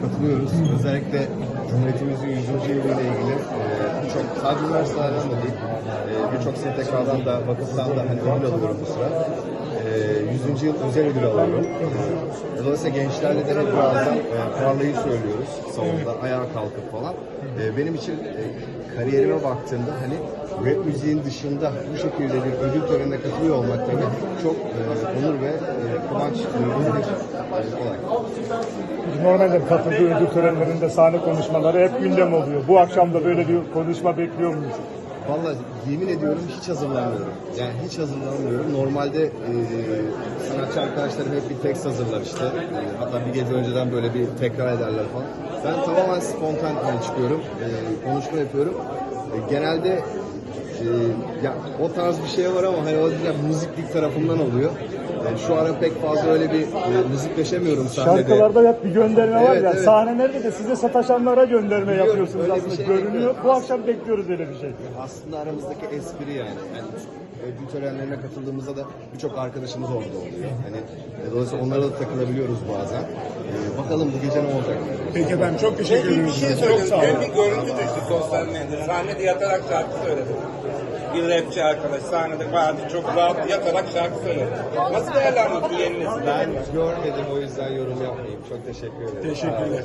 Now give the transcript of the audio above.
Katılıyoruz. Özellikle Cumhuriyetimizin 100. yılıyla ilgili e, birçok sadece üniversitelerden de değil, e, birçok STK'dan da, vakıftan da hani ödül alıyorum bu sıra. E, 100. yıl özel ödül alıyorum. E, Dolayısıyla gençlerle de hep e, parlayı söylüyoruz salonda ayağa kalkıp falan. E, benim için e, kariyerime baktığımda hani rap müziğin dışında bu şekilde bir ödül törenine katılıyor olmak tabii çok e, onur ve e, duyduğum bir e, olay. Normalde katıldığı ödül törenlerinde sahne konuşmaları hep gündem oluyor. Bu akşam da böyle bir konuşma bekliyor muyuz? Vallahi yemin ediyorum hiç hazırlanmıyorum. Yani hiç hazırlanmıyorum. Normalde e, sanatçı arkadaşlarım hep bir tekst hazırlar işte. E, hatta bir gece önceden böyle bir tekrar ederler falan. Ben tamamen spontan hani çıkıyorum. E, konuşma yapıyorum. E, genelde e, ya o tarz bir şey var ama hani o müziklik tarafından oluyor. E, şu ara pek fazla öyle bir e, müzikleşemiyorum sahnede. Şarkılarda hep bir gönderme var Evet, ya. evet. Sahnelerde de size sataşanlara gönderme Biliyorum, yapıyorsunuz öyle bir aslında. şey Görünüyor. Bu akşam bekliyoruz öyle bir şey. aslında aramızdaki espri yani. yani ödül törenlerine katıldığımızda da birçok arkadaşımız orada oluyor. Hani e, dolayısıyla onlara da takılabiliyoruz bazen. Bakalım bu gece ne olacak? Peki efendim çok teşekkür Bir, ederim. bir şey Çok söyleyeyim. sağ olun. Ben bir görüntü düştü sosyal medyada. Sahnede yatarak şarkı söyledi. Bir rapçi arkadaş sahnede vardı çok rahat yatarak şarkı söyledi. Nasıl değerlendiriyorsun yeni nesil? Ben görmedim o yüzden yorum yapmayayım. Çok teşekkür ederim. Teşekkürler.